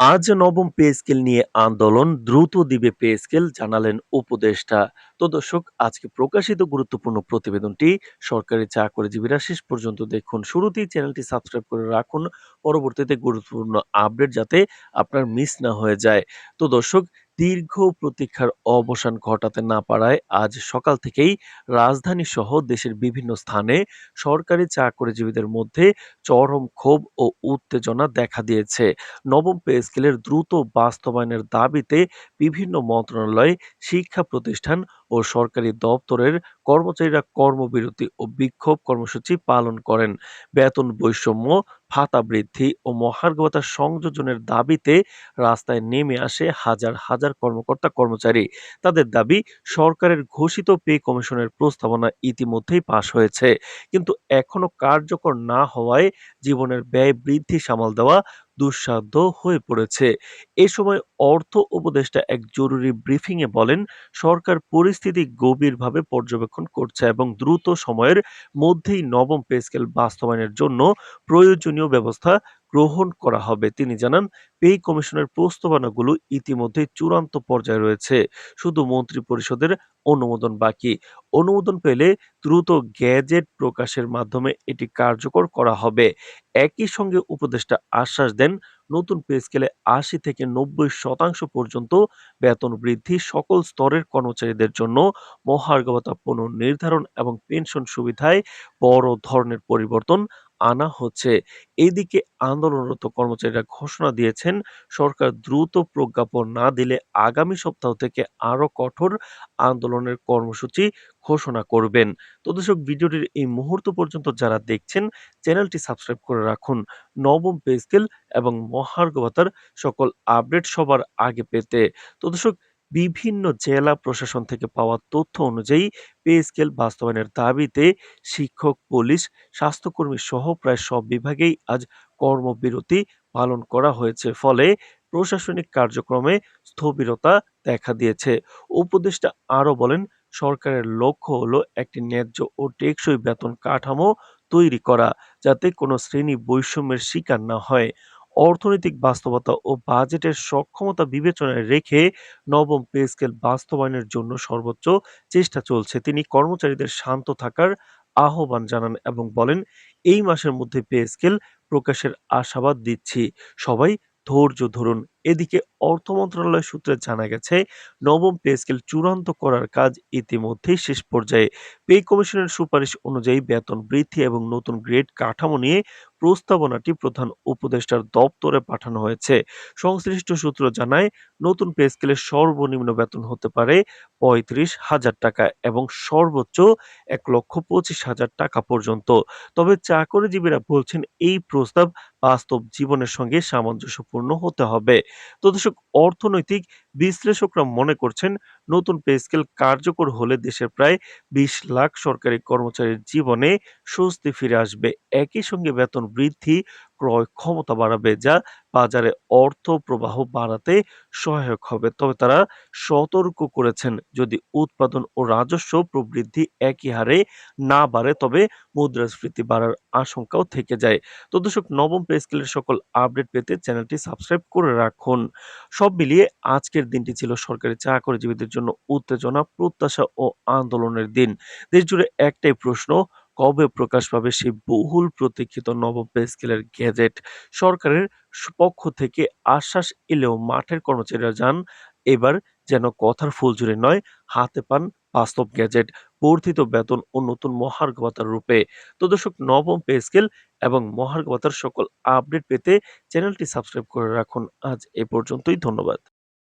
আজ নবম pay scale নিয়ে আন্দোলন দ্রুত দিবে পে স্কেল জানালেন উপদেষ্টা। তো দর্শক, আজকে প্রকাশিত গুরুত্বপূর্ণ প্রতিবেদনটি সরকারি চাকরিজীবীরা শেষ পর্যন্ত দেখুন। শুরুতেই চ্যানেলটি সাবস্ক্রাইব করে রাখুন। পরবর্তীতে গুরুত্বপূর্ণ আপডেট যাতে আপনার মিস না হয়ে যায়। তো দর্শক দীর্ঘ প্রতীক্ষার অবসান ঘটাতে না পারায় আজ সকাল থেকেই রাজধানীসহ দেশের বিভিন্ন স্থানে সরকারি চাকরিজীবীদের মধ্যে চরম ক্ষোভ ও উত্তেজনা দেখা দিয়েছে। নবম পে স্কেলের দ্রুত বাস্তবায়নের দাবিতে বিভিন্ন মন্ত্রণালয়, শিক্ষা প্রতিষ্ঠান ও সরকারি দপ্তরের কর্মচারীরা কর্মবিরতি ও বিক্ষোভ কর্মসূচি পালন করেন। বেতন বৈষম্য, ভাতা বৃদ্ধি ও মহার্ঘ সংযোজনের দাবিতে রাস্তায় নেমে আসে হাজার হাজার কর্মকর্তা কর্মচারী। তাদের দাবি, সরকারের ঘোষিত পে কমিশনের প্রস্তাবনা ইতিমধ্যেই পাশ হয়েছে। কিন্তু এখনও কার্যকর না হওয়ায় জীবনের ব্যয় বৃদ্ধি সামাল দেওয়া দুঃসাধ্য হয়ে পড়েছে। এ সময় অর্থ উপদেষ্টা এক জরুরি ব্রিফিংয়ে বলেন, সরকার পরিস্থিতি গভীরভাবে পর্যবেক্ষণ করছে এবং দ্রুত সময়ের মধ্যেই নবম পে স্কেল বাস্তবায়নের জন্য প্রয়োজনীয় ব্যবস্থা গ্রহণ করা হবে। তিনি জানান পে কমিশনের প্রস্তাবনাগুলো ইতিমধ্যে চূড়ান্ত পর্যায়ে রয়েছে। শুধু মন্ত্রী পরিষদের অনুমোদন বাকি। অনুমোদন পেলে দ্রুত গ্যাজেট প্রকাশের মাধ্যমে এটি কার্যকর করা হবে। একই সঙ্গে উপদেষ্টা আশ্বাস দেন, নতুন পে স্কেলে আশি থেকে নব্বই শতাংশ পর্যন্ত বেতন বৃদ্ধি সকল স্তরের কর্মচারীদের জন্য মহার্ঘ ভাতা পুনর্নির্ধারণ এবং পেনশন সুবিধায় বড় ধরনের পরিবর্তন আনা হচ্ছে। এদিকে আন্দোলনরত কর্মচারীরা ঘোষণা দিয়েছেন, সরকার দ্রুত প্রজ্ঞাপন না দিলে আগামী সপ্তাহ থেকে আরও কঠোর আন্দোলনের কর্মসূচি ঘোষণা করবেন। তো দর্শক, ভিডিওটির এই মুহূর্ত পর্যন্ত যারা দেখছেন, চ্যানেলটি সাবস্ক্রাইব করে রাখুন। নবম পে স্কেল এবং মহার্ঘ ভাতার সকল আপডেট সবার আগে পেতে। তো দর্শক বিভিন্ন জেলা প্রশাসন থেকে পাওয়া তথ্য অনুযায়ী পে স্কেল বাস্তবায়নের দাবিতে শিক্ষক, পুলিশ, স্বাস্থ্যকর্মী সহ প্রায় সব বিভাগেই আজ কর্মবিরতি পালন করা হয়েছে। ফলে প্রশাসনিক কার্যক্রমে স্থবিরতা দেখা দিয়েছে। উপদেষ্টা আরও বলেন, সরকারের লক্ষ্য হলো একটি ন্যায্য ও টেকসই বেতন কাঠামো তৈরি করা, যাতে কোনো শ্রেণি বৈষম্যের শিকার না হয়। অর্থনৈতিক বাস্তবতা ও বাজেটের সক্ষমতা বিবেচনায় রেখে নবম পে স্কেল বাস্তবায়নের জন্য সর্বোচ্চ চেষ্টা চলছে। তিনি কর্মচারীদের শান্ত থাকার আহ্বান জানান এবং বলেন, এই মাসের মধ্যে পে স্কেল প্রকাশের আশাবাদ দিচ্ছি। সবাই ধৈর্য ধরুন। এদিকে অর্থ মন্ত্রণালয় সূত্রে জানা গেছে, নবম পে স্কেল চূড়ান্ত করার কাজ ইতিমধ্যেই শেষ পর্যায়ে। পে কমিশনের সুপারিশ অনুযায়ী বেতন বৃদ্ধি এবং নতুন গ্রেড কাঠামো নিয়ে প্রস্তাবনাটি প্রধান উপদেষ্টার দপ্তরে পাঠানো হয়েছে। সংশ্লিষ্ট সূত্র জানায়, নতুন পে স্কেলের সর্বনিম্ন বেতন হতে পারে পঁয়ত্রিশ হাজার টাকা এবং সর্বোচ্চ এক লক্ষ পঁচিশ হাজার টাকা পর্যন্ত। তবে চাকরিজীবীরা বলছেন, এই প্রস্তাব বাস্তব জীবনের সঙ্গে সামঞ্জস্যপূর্ণ হতে হবে। তো অর্থনৈতিক বিশ্লেষকরা মনে করছেন, নতুন পে স্কেল কার্যকর হলে দেশের প্রায় বিশ লাখ সরকারি কর্মচারীর জীবনে স্বস্তি ফিরে আসবে। একই সঙ্গে বেতন বৃদ্ধি ক্রয় ক্ষমতা বাড়াবে, যা বাজারে অর্থ প্রবাহ বাড়াতে সহায়ক হবে। তবে তারা সতর্ক করেছেন, যদি উৎপাদন ও রাজস্ব প্রবৃদ্ধি একই হারে না বাড়ে, তবে মুদ্রাস্ফীতি বাড়ার আশঙ্কাও থেকে যায়। তো দর্শক, নবম পে স্কেলের সকল আপডেট পেতে চ্যানেলটি সাবস্ক্রাইব করে রাখুন। সব মিলিয়ে আজকের দিনটি ছিল সরকারি চাকরিজীবীদের জন্য উত্তেজনা, প্রত্যাশা ও আন্দোলনের দিন। দেশ জুড়ে একটাই প্রশ্ন কবে প্রকাশ পাবে সেই বহুল প্রতীক্ষিত নবম পে স্কেলের গ্যাজেট? সরকারের পক্ষ থেকে আশ্বাস এলেও মাঠের কর্মচারীরা যান এবার যেন কথার ফুলঝুরি নয়, হাতে পান বাস্তব গ্যাজেট, বর্ধিত বেতন ও নতুন মহার্ঘ ভাতার রূপে। তো দর্শক, নবম পে স্কেল এবং মহার্ঘ ভাতার সকল আপডেট পেতে চ্যানেলটি সাবস্ক্রাইব করে রাখুন। আজ এ পর্যন্তই, ধন্যবাদ।